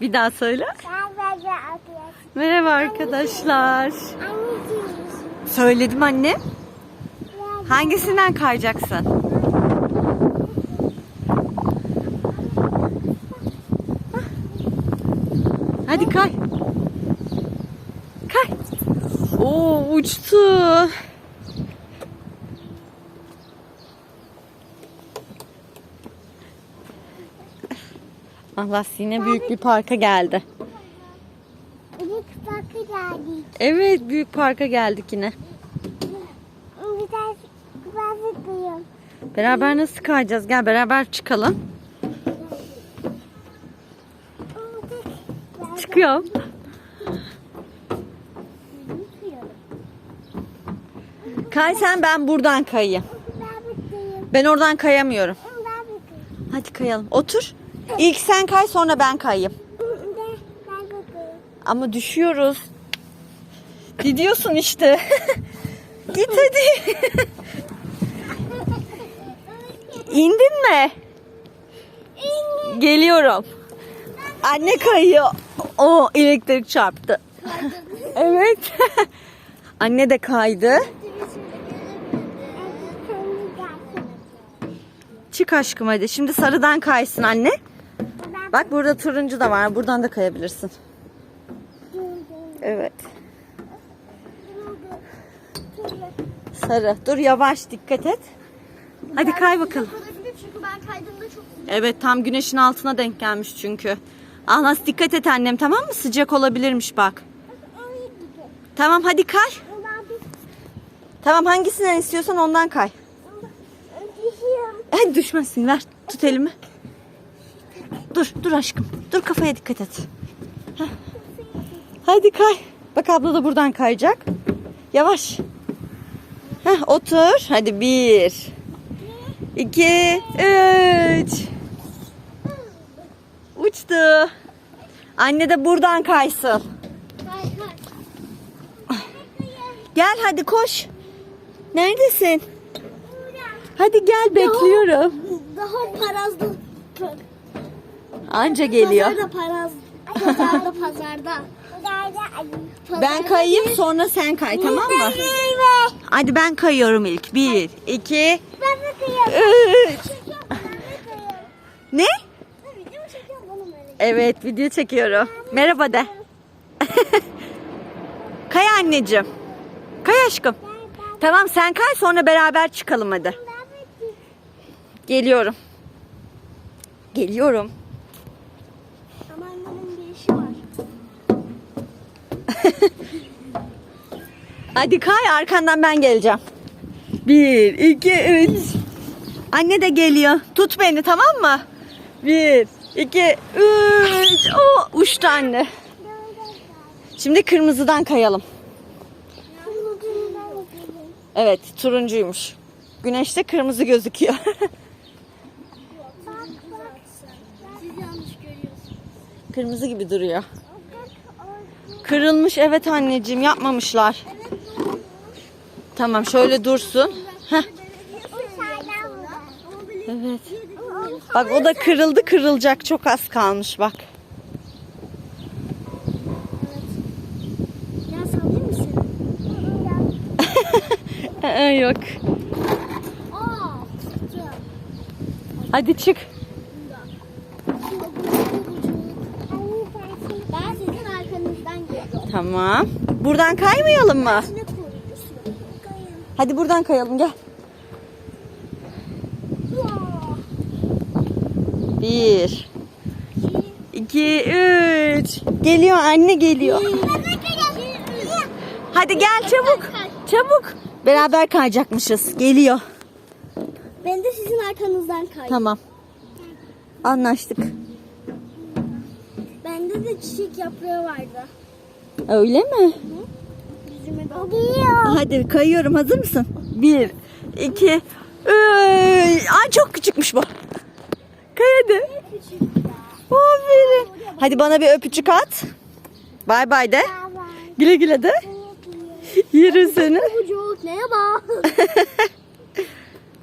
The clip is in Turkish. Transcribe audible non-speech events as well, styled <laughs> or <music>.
Bir daha söyle. Merhaba arkadaşlar. Söyledim anne. Hangisinden kayacaksın? Hadi kay. Kay. Oo uçtu. Allah yine büyük bir parka geldi. İlk parka geldik. Evet büyük parka geldik yine. Bir tane ben sıkıyorum. Beraber nasıl kayacağız? Gel beraber çıkalım. Çıkıyor. Kay sen ben buradan kayayım. Ben oradan kayamıyorum. Hadi kayalım. Otur. İlk sen kay sonra ben kayayım. Ama düşüyoruz. Gidiyorsun işte. <laughs> Git hadi. <laughs> İndin mi? Geliyorum. Anne kayıyor. O elektrik çarptı. Evet. <laughs> Anne de kaydı. Çık aşkım hadi. Şimdi sarıdan kaysın anne. Bak burada turuncu da var. Buradan da kayabilirsin. Evet. Sarı. Dur yavaş dikkat et. Hadi kay bakalım. Çünkü ben kaydığımda çok Evet tam güneşin altına denk gelmiş çünkü. Ahlas dikkat et annem tamam mı? Sıcak olabilirmiş bak. Tamam hadi kay. Tamam hangisinden istiyorsan ondan kay. Hadi düşmezsin ver. Tut elimi. Dur dur aşkım. Dur kafaya dikkat et. Heh. Hadi kay. Bak abla da buradan kayacak. Yavaş. Heh, otur. Hadi bir. iki, üç. Uçtu. Anne de buradan kaysın. Gel hadi koş. Neredesin? Hadi gel bekliyorum. Daha parazlı. Anca geliyor. Pazarda paraz. Pazarda pazarda. Ben kayayım sonra sen kay tamam mı? Hadi ben kayıyorum ilk. Bir, iki, Ben üç. Ne? Evet video çekiyorum. Merhaba de. <laughs> kay anneciğim. Kay aşkım. Tamam sen kay sonra beraber çıkalım hadi. Geliyorum. Geliyorum. <laughs> Hadi kay arkandan ben geleceğim. Bir, iki, üç. Anne de geliyor. Tut beni tamam mı? Bir, iki, üç. Oo, uçtu anne. Şimdi kırmızıdan kayalım. Evet turuncuymuş. Güneşte kırmızı gözüküyor. <laughs> Kırmızı gibi duruyor. Kırılmış evet anneciğim yapmamışlar. Tamam şöyle dursun. Heh, evet. Bak o da kırıldı kırılacak çok az kalmış bak. <laughs> Yok. Hadi çık. Ben sizin arkanızdan geliyorum. Tamam. Buradan kaymayalım mı? Hadi buradan kayalım gel. Bir, iki, üç. Geliyor anne geliyor. Hadi gel çabuk. Çabuk. Beraber kayacakmışız. Geliyor. Ben de sizin arkanızdan kaydım. Tamam. Anlaştık. Bende de çiçek yaprağı vardı. Öyle mi? Geliyor. Hadi kayıyorum. Hazır mısın? Bir, iki, üç. Ay çok küçükmüş bu. Kay hadi. Aferin. Hadi bana bir öpücük at. Bay bay de. Güle güle de. Yürü seni. Neye bak? <laughs>